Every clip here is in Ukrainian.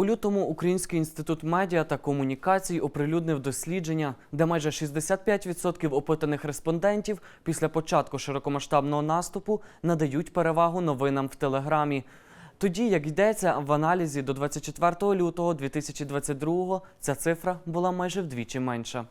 У лютому Український інститут медіа та комунікацій оприлюднив дослідження, де майже 65% опитаних респондентів після початку широкомасштабного наступу надають перевагу новинам в Телеграмі. Тоді, як йдеться в аналізі до 24 лютого 2022 ця цифра була майже вдвічі менша.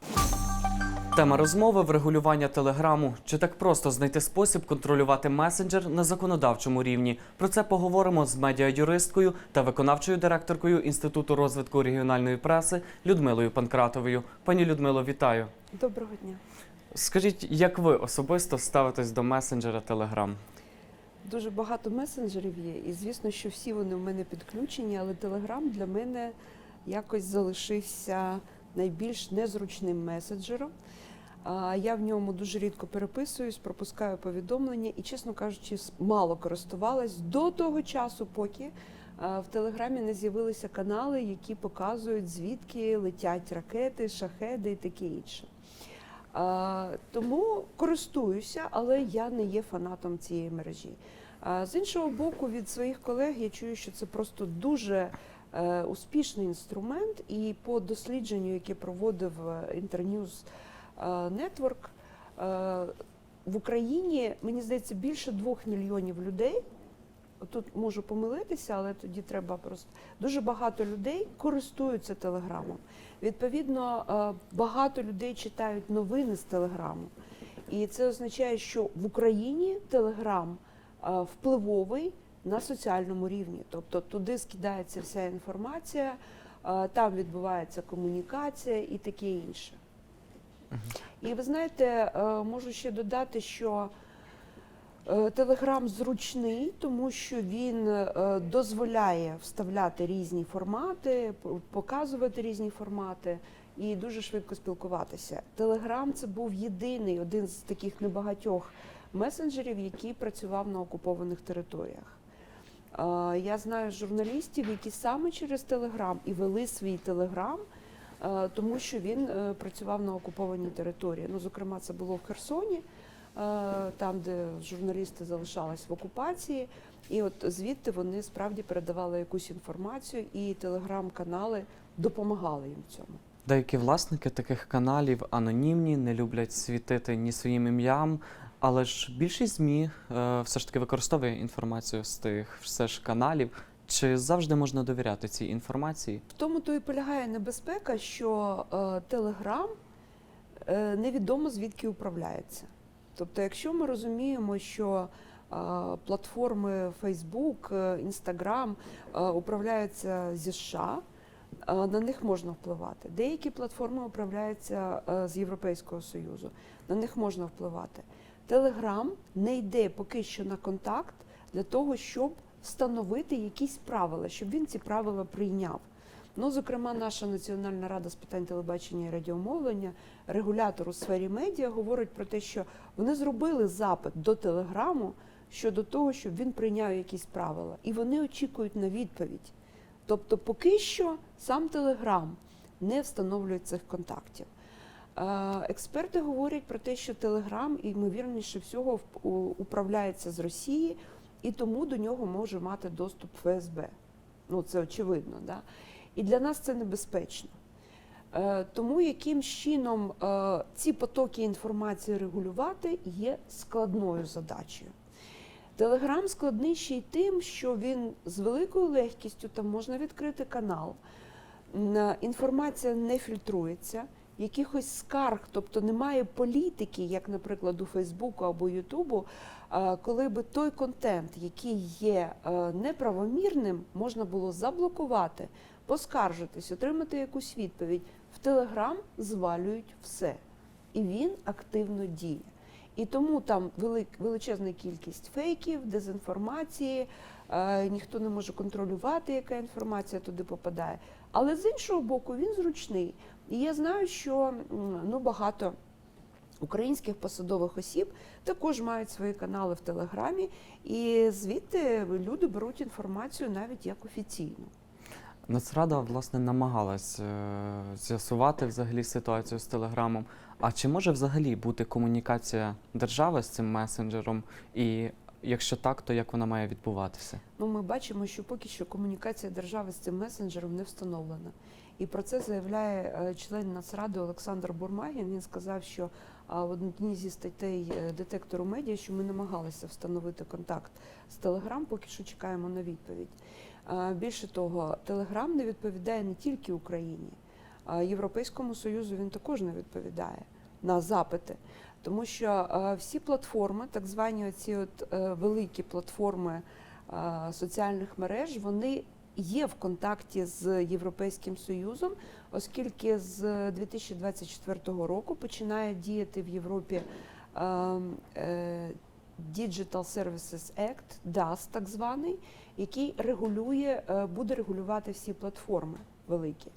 Тема розмови врегулювання телеграму. Чи так просто знайти спосіб контролювати месенджер на законодавчому рівні? Про це поговоримо з медіаюристкою та виконавчою директоркою Інституту розвитку регіональної преси Людмилою Панкратовою. Пані Людмило, вітаю. Доброго дня. Скажіть, як ви особисто ставитесь до месенджера Телеграм? Дуже багато месенджерів є, і звісно, що всі вони в мене підключені, але Телеграм для мене якось залишився найбільш незручним месенджером. А, Я в ньому дуже рідко переписуюсь, пропускаю повідомлення і, чесно кажучи, мало користувалась до того часу, поки в Телеграмі не з'явилися канали, які показують, звідки летять ракети, шахеди і таке інше. Тому користуюся, але я не є фанатом цієї мережі. З іншого боку, від своїх колег я чую, що це просто дуже успішний інструмент, і по дослідженню, яке проводив е, Internews е, е, в Україні, мені здається, більше двох мільйонів людей. Тут можу помилитися, але тоді треба просто дуже багато людей користуються телеграмом. Відповідно, е, багато людей читають новини з телеграму. І це означає, що в Україні телеграм е, впливовий на соціальному рівні. Тобто туди скидається вся інформація, е, там відбувається комунікація і таке інше. І ви знаєте, е, можу ще додати, що Телеграм зручний, тому що він е, дозволяє вставляти різні формати, показувати різні формати і дуже швидко спілкуватися. Телеграм це був єдиний один з таких небагатьох месенджерів, який працював на окупованих територіях. Я знаю журналістів, які саме через Телеграм і вели свій Телеграм, е, тому що він е, працював на окупованій території. Ну, зокрема, це було в Херсоні, е, там, де журналісти залишались в окупації. І от звідти вони справді передавали якусь інформацію, і телеграм-канали допомагали їм в цьому. Деякі власники таких каналів анонімні, не люблять світити ні своїм ім'ям, але ж більшість ЗМІ е, все ж таки використовує інформацію з тих все ж каналів. Чи завжди можна довіряти цій інформації? В тому то і полягає небезпека, що е, Телеграм е, невідомо звідки управляється. Тобто, якщо ми розуміємо, що е, платформи Facebook, е, Instagram е, управляються зі США, е, на них можна впливати. Деякі платформи управляються е, з Європейського Союзу, на них можна впливати. Телеграм не йде поки що на контакт для того, щоб встановити якісь правила, щоб він ці правила прийняв. Ну, зокрема, наша Національна рада з питань телебачення і радіомовлення, регулятор у сфері медіа, говорить про те, що вони зробили запит до телеграму щодо того, щоб він прийняв якісь правила, і вони очікують на відповідь. Тобто, поки що сам Телеграм не встановлює цих контактів. Е, Експерти говорять про те, що Телеграм, ймовірніше всього, управляється з Росії, і тому до нього може мати доступ ФСБ. Ну, це очевидно. Да? І для нас це небезпечно. Е, Тому яким чином е, ці потоки інформації регулювати є складною задачею. Телеграм складний ще й тим, що він з великою легкістю там можна відкрити канал. Інформація не фільтрується, якихось скарг, тобто немає політики, як, наприклад, у Фейсбуку або Ютубу, е, коли би той контент, який є е, неправомірним, можна було заблокувати, поскаржитись, отримати якусь відповідь. В Телеграм звалюють все, і він активно діє. І тому там величезна кількість фейків, дезінформації, ніхто не може контролювати, яка інформація туди попадає. Але з іншого боку, він зручний. І я знаю, що ну, багато українських посадових осіб також мають свої канали в Телеграмі, і звідти люди беруть інформацію навіть як офіційну. Нацрада власне намагалась е, з'ясувати взагалі ситуацію з телеграмом. А чи може взагалі бути комунікація держави з цим месенджером? І Якщо так, то як вона має відбуватися? Ну, ми бачимо, що поки що комунікація держави з цим месенджером не встановлена. І про це заявляє е, член Нацради Олександр Бурмагін. Він сказав, що в одній зі статей е, детектору медіа, що ми намагалися встановити контакт з Телеграм, поки що чекаємо на відповідь. Більше того, Телеграм не відповідає не тільки Україні, а Європейському Союзу він також не відповідає на запити. Тому що е, всі платформи, так звані оці от е, великі платформи е, соціальних мереж, вони є в контакті з Європейським Союзом, оскільки з 2024 року починає діяти в Європі Digital Services Act, DAS так званий, який регулює, буде регулювати всі платформи великі,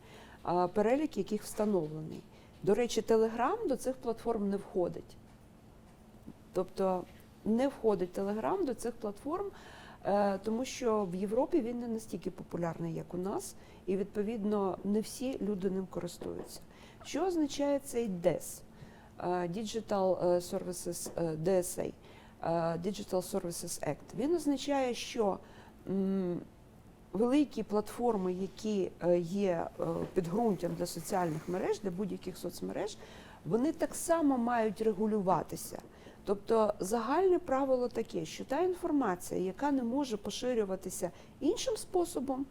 перелік яких встановлений. До речі, Telegram до цих платформ не входить. Тобто не входить Telegram до цих платформ, е, тому що в Європі він не настільки популярний, як у нас, і відповідно не всі люди ним користуються. Що означає цей DES? е, Digital е, Services DSA, Digital Services Act? Він означає, що великі платформи, які е, є е, підґрунтям для соціальних мереж, для будь-яких соцмереж, вони так само мають регулюватися. Тобто загальне правило таке, що та інформація, яка не може поширюватися іншим способом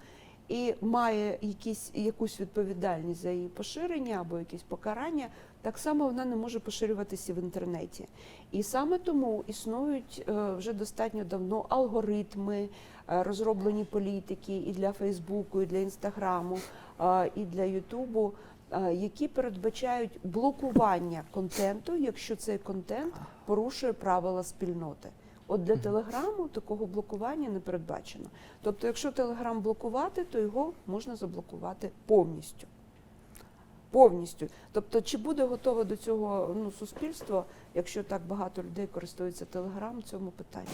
і має якісь, якусь відповідальність за її поширення або якесь покарання, так само вона не може поширюватися в інтернеті. І саме тому існують е, вже достатньо давно алгоритми, е, розроблені політики і для Фейсбуку, і для Інстаграму, е, і для Ютубу, які передбачають блокування контенту, якщо цей контент порушує правила спільноти. От для Телеграму такого блокування не передбачено. Тобто, якщо Телеграм блокувати, то його можна заблокувати повністю. Повністю. Тобто, чи буде готове до цього ну, суспільство, якщо так багато людей користуються Телеграм, в цьому питанні.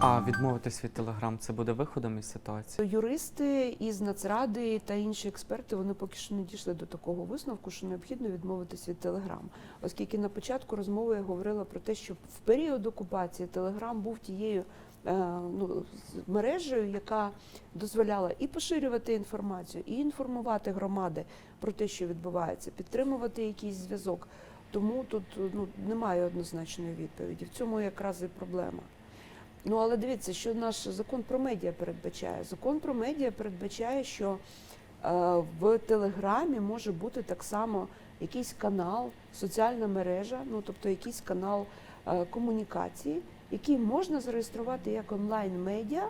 А відмовитись від Телеграм це буде виходом із ситуації? Юристи із Нацради та інші експерти вони поки що не дійшли до такого висновку, що необхідно відмовитись від Телеграм, оскільки на початку розмови я говорила про те, що в період окупації Телеграм був тією ну, мережею, яка дозволяла і поширювати інформацію, і інформувати громади про те, що відбувається, підтримувати якийсь зв'язок. Тому тут ну, немає однозначної відповіді. В цьому якраз і проблема. Ну але дивіться, що наш закон про медіа передбачає. Закон про медіа передбачає, що е, в Телеграмі може бути так само якийсь канал, соціальна мережа, ну тобто якийсь канал е, комунікації, який можна зареєструвати як онлайн-медіа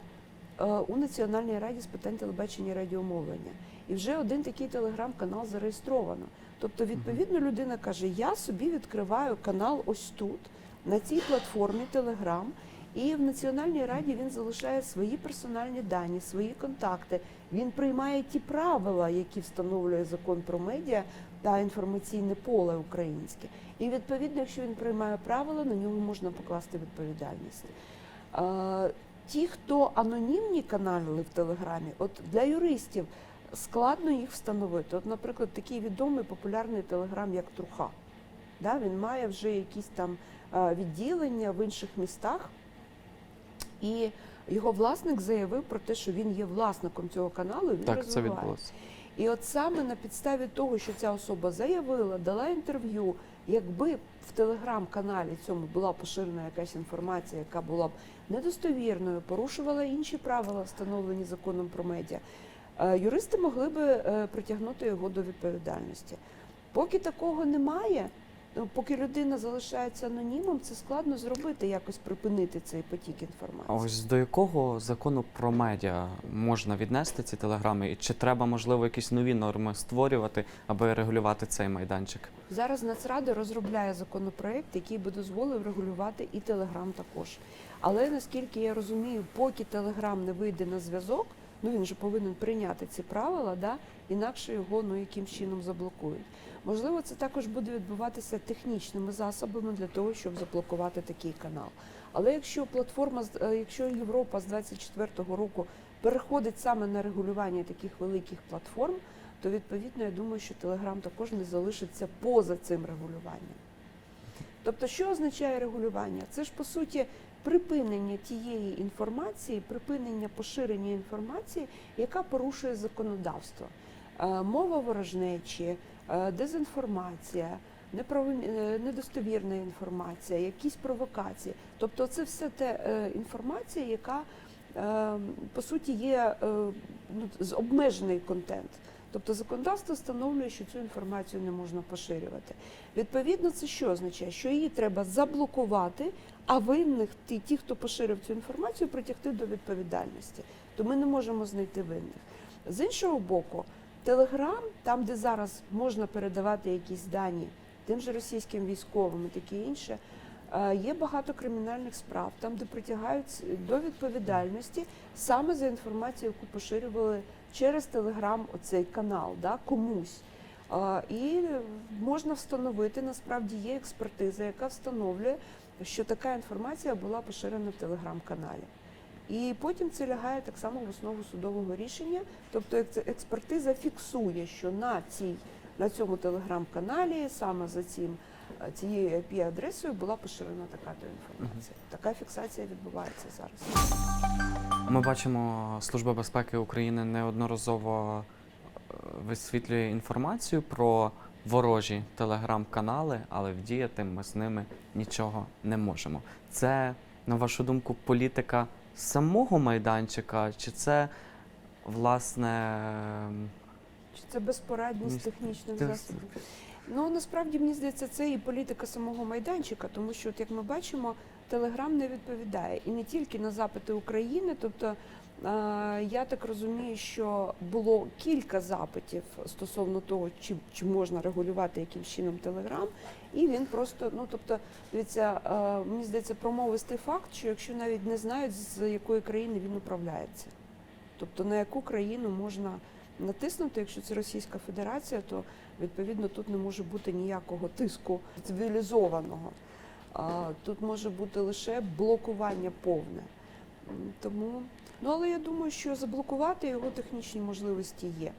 е, у Національній раді з питань телебачення і радіомовлення. І вже один такий телеграм-канал зареєстровано. Тобто, відповідно, людина каже: Я собі відкриваю канал ось тут, на цій платформі Телеграм. І в Національній раді він залишає свої персональні дані, свої контакти. Він приймає ті правила, які встановлює закон про медіа та інформаційне поле українське. І відповідно, якщо він приймає правила, на нього можна покласти відповідальність. Ті, хто анонімні канали в Телеграмі, от для юристів складно їх встановити. От, наприклад, такий відомий популярний телеграм, як Труха. Да, він має вже якісь там відділення в інших містах. І його власник заявив про те, що він є власником цього каналу. і Він Так, це відбулося. І от саме на підставі того, що ця особа заявила, дала інтерв'ю, якби в телеграм-каналі цьому була поширена якась інформація, яка була б недостовірною, порушувала інші правила, встановлені законом про медіа, е, юристи могли би е, притягнути його до відповідальності. Поки такого немає, поки людина залишається анонімом, це складно зробити, якось припинити цей потік А інформації. ось до якого закону про медіа можна віднести ці телеграми? І чи треба, можливо, якісь нові норми створювати, аби регулювати цей майданчик? Зараз Нацрада розробляє законопроект, який би дозволив регулювати і Телеграм також. Але наскільки я розумію, поки Телеграм не вийде на зв'язок, ну він же повинен прийняти ці правила, да, інакше його ну яким чином заблокують. Можливо, це також буде відбуватися технічними засобами для того, щоб заблокувати такий канал. Але якщо платформа, е, якщо Європа з 24-го року переходить саме на регулювання таких великих платформ, то відповідно я думаю, що Телеграм також не залишиться поза цим регулюванням. Тобто, що означає регулювання? Це ж по суті припинення тієї інформації, припинення поширення інформації, яка порушує законодавство. Е, Мова ворожнечі, дезінформація, неправильні- е, недостовірна інформація, якісь провокації. Тобто, це все те е, інформація, яка е, по суті є е, ну, обмежений контент. Тобто законодавство встановлює, що цю інформацію не можна поширювати. Відповідно, це що означає? Що її треба заблокувати, а винних ті, ті, хто поширив цю інформацію, притягти до відповідальності. То ми не можемо знайти винних. З іншого боку, Телеграм, там, де зараз можна передавати якісь дані тим же російським військовим і таке інше, е, є багато кримінальних справ, там, де притягають до відповідальності саме за інформацію, яку поширювали через Телеграм оцей канал, да, комусь. І можна встановити, насправді є експертиза, яка встановлює, що така інформація була поширена в телеграм-каналі. І потім це лягає так само в основу судового рішення. Тобто екс- експертиза фіксує, що на, цій, на цьому телеграм-каналі саме за цим, е, цією IP-адресою була поширена така то інформація. Така фіксація відбувається зараз. Ми бачимо, Служба безпеки України неодноразово е, висвітлює інформацію про ворожі телеграм-канали, але вдіяти ми з ними нічого не можемо. Це, на вашу думку, політика самого майданчика, чи це власне Чи це безпорадність Ні, технічних засобів? Ну насправді мені здається, це і політика самого майданчика, тому що, от як ми бачимо, Телеграм не відповідає і не тільки на запити України. Тобто я так розумію, що було кілька запитів стосовно того, чи, чи можна регулювати яким чином Телеграм, і він просто, ну тобто, дивіться, мені здається, промовистий факт, що якщо навіть не знають, з якої країни він управляється. Тобто на яку країну можна натиснути, якщо це Російська Федерація, то відповідно тут не може бути ніякого тиску цивілізованого. Тут може бути лише блокування повне. Тому, ну але я думаю, що заблокувати його технічні можливості є.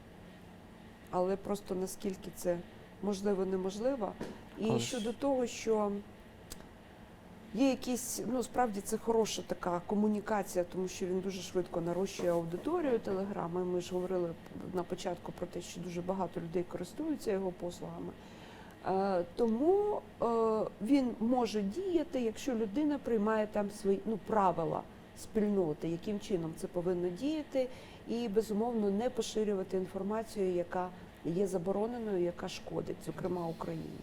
Але просто наскільки це можливо, неможливо. І Але щодо того, що є якісь, ну справді це хороша така комунікація, тому що він дуже швидко нарощує аудиторію телеграми. Ми ж говорили на початку про те, що дуже багато людей користуються його послугами. Е, Тому е, він може діяти, якщо людина приймає там свої ну, правила спільноти, яким чином це повинно діяти, і безумовно не поширювати інформацію, яка є забороненою, яка шкодить, зокрема Україні.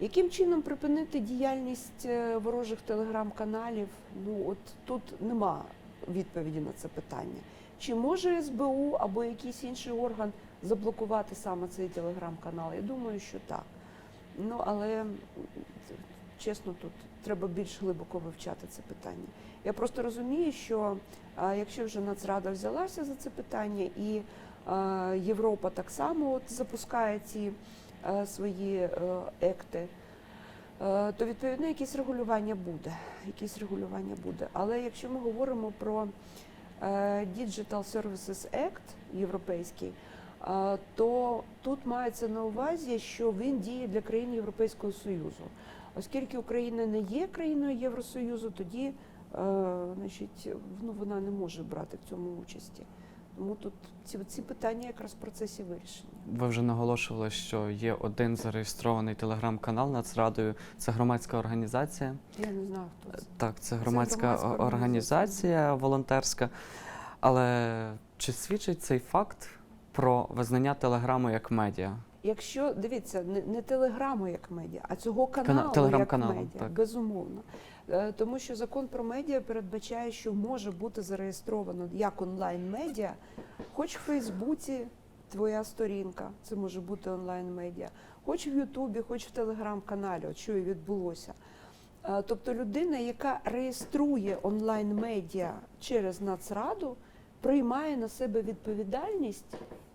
Яким чином припинити діяльність е, ворожих телеграм-каналів? Ну от тут нема відповіді на це питання. Чи може СБУ або якийсь інший орган заблокувати саме цей телеграм-канал? Я думаю, що так. Ну але чесно, тут треба більш глибоко вивчати це питання. Я просто розумію, що якщо вже Нацрада взялася за це питання, і Європа так само от запускає ці свої екти, е, то відповідно якесь регулювання буде. Якесь регулювання буде. Але якщо ми говоримо про е, Digital Services Act європейський, е, то тут мається на увазі, що він діє для країн Європейського Союзу. Оскільки Україна не є країною Євросоюзу, тоді е, значить, ну, вона не може брати в цьому участі. Тому тут ці, ці питання якраз в процесі вирішення. ви вже наголошували, що є один зареєстрований телеграм-канал Нацрадою. Це громадська організація. Я не знаю, хто це. Так, це громадська, громадська організація. організація волонтерська. Але чи свідчить цей факт про визнання телеграму як медіа? Якщо дивіться, не, не телеграму як медіа, а цього каналу як медіа, так. безумовно. Е, Тому що закон про медіа передбачає, що може бути зареєстровано як онлайн-медіа, хоч в Фейсбуці твоя сторінка, це може бути онлайн-медіа, хоч в Ютубі, хоч в телеграм-каналі, от що і відбулося. Е, Тобто людина, яка реєструє онлайн-медіа через Нацраду, приймає на себе відповідальність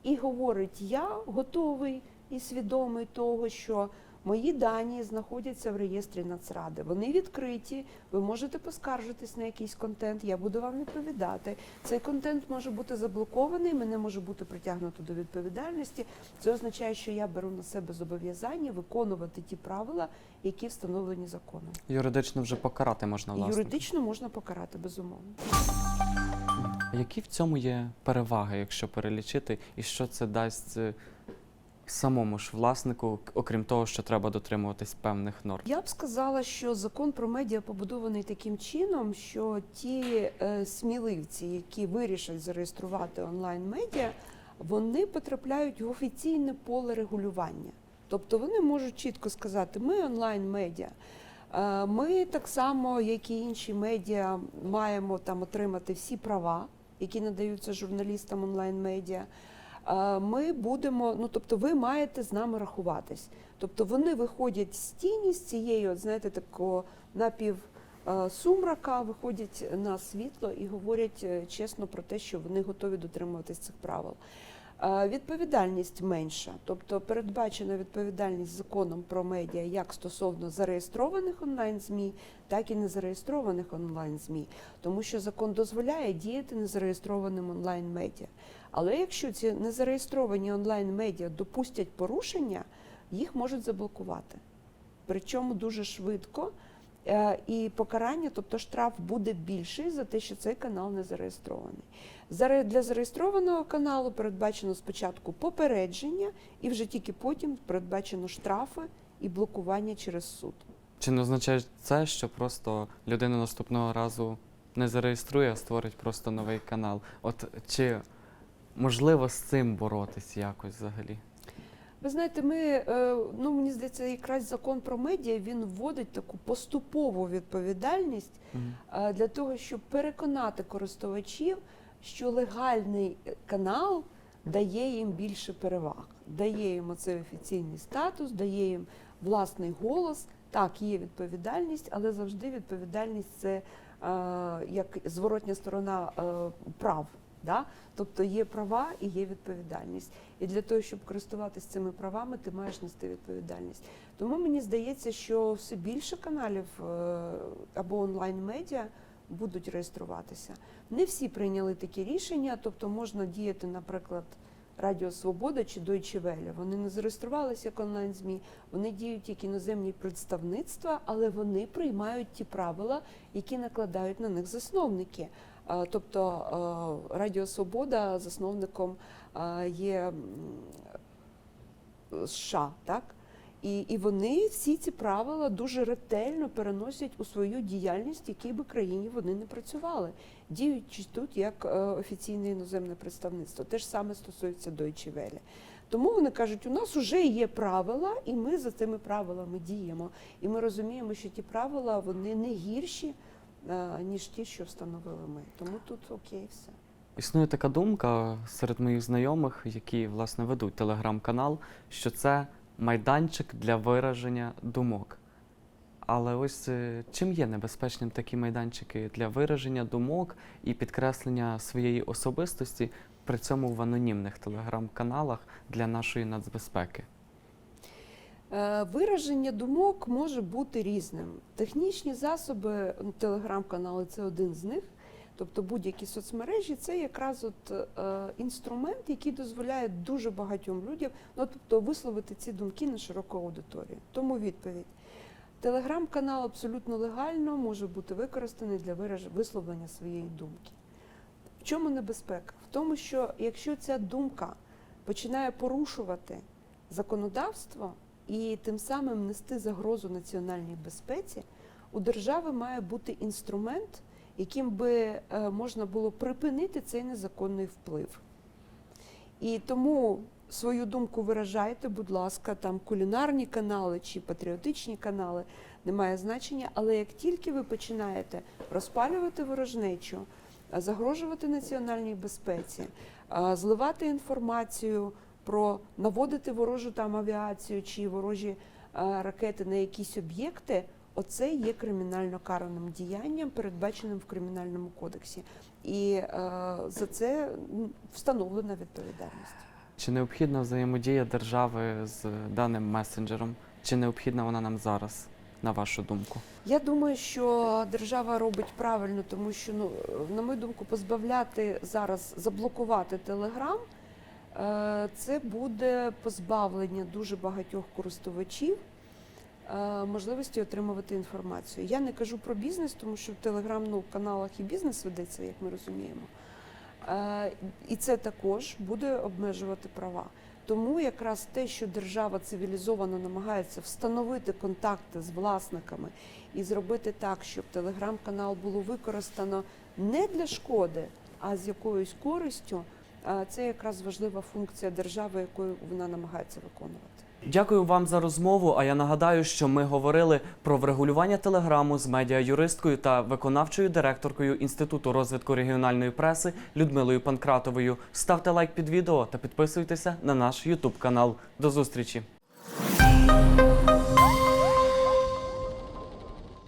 і говорить: я готовий і свідомий того, що Мої дані знаходяться в реєстрі Нацради. Вони відкриті. Ви можете поскаржитись на якийсь контент. Я буду вам відповідати. Цей контент може бути заблокований, мене може бути притягнуто до відповідальності. Це означає, що я беру на себе зобов'язання виконувати ті правила, які встановлені законом. Юридично вже покарати можна власне. юридично можна покарати безумовно. Які в цьому є переваги, якщо перелічити, і що це дасть е, самому ж власнику, окрім того, що треба дотримуватись певних норм? Я б сказала, що закон про медіа побудований таким чином, що ті е, сміливці, які вирішать зареєструвати онлайн-медіа, вони потрапляють в офіційне поле регулювання. Тобто вони можуть чітко сказати, ми онлайн-медіа. Е, Ми так само, як і інші медіа, маємо там отримати всі права, які надаються журналістам онлайн-медіа. Е, Ми будемо, ну тобто, ви маєте з нами рахуватись. Тобто вони виходять з тіні з цієї, от, знаєте, такого напів сумрака, виходять на світло і говорять е, чесно про те, що вони готові дотримуватись цих правил. Відповідальність менша, тобто передбачена відповідальність законом про медіа як стосовно зареєстрованих онлайн ЗМІ, так і незареєстрованих онлайн ЗМІ, тому що закон дозволяє діяти незареєстрованим онлайн медіа. Але якщо ці незареєстровані онлайн медіа допустять порушення, їх можуть заблокувати. Причому дуже швидко. Е, І покарання, тобто штраф буде більший за те, що цей канал не зареєстрований. Для зареєстрованого каналу передбачено спочатку попередження, і вже тільки потім передбачено штрафи і блокування через суд. Чи не означає це, що просто людина наступного разу не зареєструє, а створить просто новий канал? От чи можливо з цим боротись якось взагалі? Ви знаєте, ми е, ну мені здається, якраз закон про медіа він вводить таку поступову відповідальність е, для того, щоб переконати користувачів, що легальний канал дає їм більше переваг, дає їм оцей офіційний статус, дає їм власний голос. Так, є відповідальність, але завжди відповідальність це е, як зворотня сторона прав. Да? Тобто є права і є відповідальність. І для того, щоб користуватися цими правами, ти маєш нести відповідальність. Тому мені здається, що все більше каналів е, або онлайн-медіа будуть реєструватися. Не всі прийняли такі рішення, тобто можна діяти, наприклад, Радіо Свобода чи Deutsche Welle. Вони не зареєструвалися як онлайн-ЗМІ, вони діють як іноземні представництва, але вони приймають ті правила, які накладають на них засновники. Тобто Радіо Свобода засновником є США, так? І, і вони всі ці правила дуже ретельно переносять у свою діяльність, в якій би країні вони не працювали, діючи тут як е, офіційне іноземне представництво. Те ж саме стосується Deutsche Welle. Тому вони кажуть, у нас вже є правила, і ми за цими правилами діємо. І ми розуміємо, що ті правила вони не гірші, е, ніж ті, що встановили ми. Тому тут окей, все. Існує така думка серед моїх знайомих, які власне ведуть телеграм-канал, що це майданчик для вираження думок. Але ось е, чим є небезпечним такі майданчики для вираження думок і підкреслення своєї особистості, при цьому в анонімних телеграм-каналах для нашої нацбезпеки? Е, Вираження думок може бути різним. Технічні засоби, телеграм-канали це один з них. Тобто будь-які соцмережі це якраз от е, інструмент, який дозволяє дуже багатьом людям ну, тобто висловити ці думки на широку аудиторію. Тому відповідь. Телеграм-канал абсолютно легально може бути використаний для висловлення своєї думки. В чому небезпека? В тому, що якщо ця думка починає порушувати законодавство і тим самим нести загрозу національній безпеці, у держави має бути інструмент, яким би е, можна було припинити цей незаконний вплив. І тому свою думку виражайте, будь ласка, там кулінарні канали чи патріотичні канали, немає значення. Але як тільки ви починаєте розпалювати ворожнечу, загрожувати національній безпеці, зливати інформацію про наводити ворожу там авіацію чи ворожі ракети на якісь об'єкти, оце є кримінально караним діянням, передбаченим в кримінальному кодексі. І е, за це встановлена відповідальність. Чи необхідна взаємодія держави з даним месенджером? Чи необхідна вона нам зараз, на вашу думку? Я думаю, що держава робить правильно, тому що, ну, на мою думку, позбавляти зараз, заблокувати Телеграм, це буде позбавлення дуже багатьох користувачів можливості отримувати інформацію. Я не кажу про бізнес, тому що в телеграм-каналах і бізнес ведеться, як ми розуміємо. Е, І це також буде обмежувати права. Тому якраз те, що держава цивілізовано намагається встановити контакти з власниками і зробити так, щоб телеграм-канал було використано не для шкоди, а з якоюсь користю, е, це якраз важлива функція держави, якою вона намагається виконувати. Дякую вам за розмову. А я нагадаю, що ми говорили про врегулювання телеграму з медіа-юристкою та виконавчою директоркою Інституту розвитку регіональної преси Людмилою Панкратовою. Ставте лайк під відео та підписуйтеся на наш Ютуб канал. До зустрічі!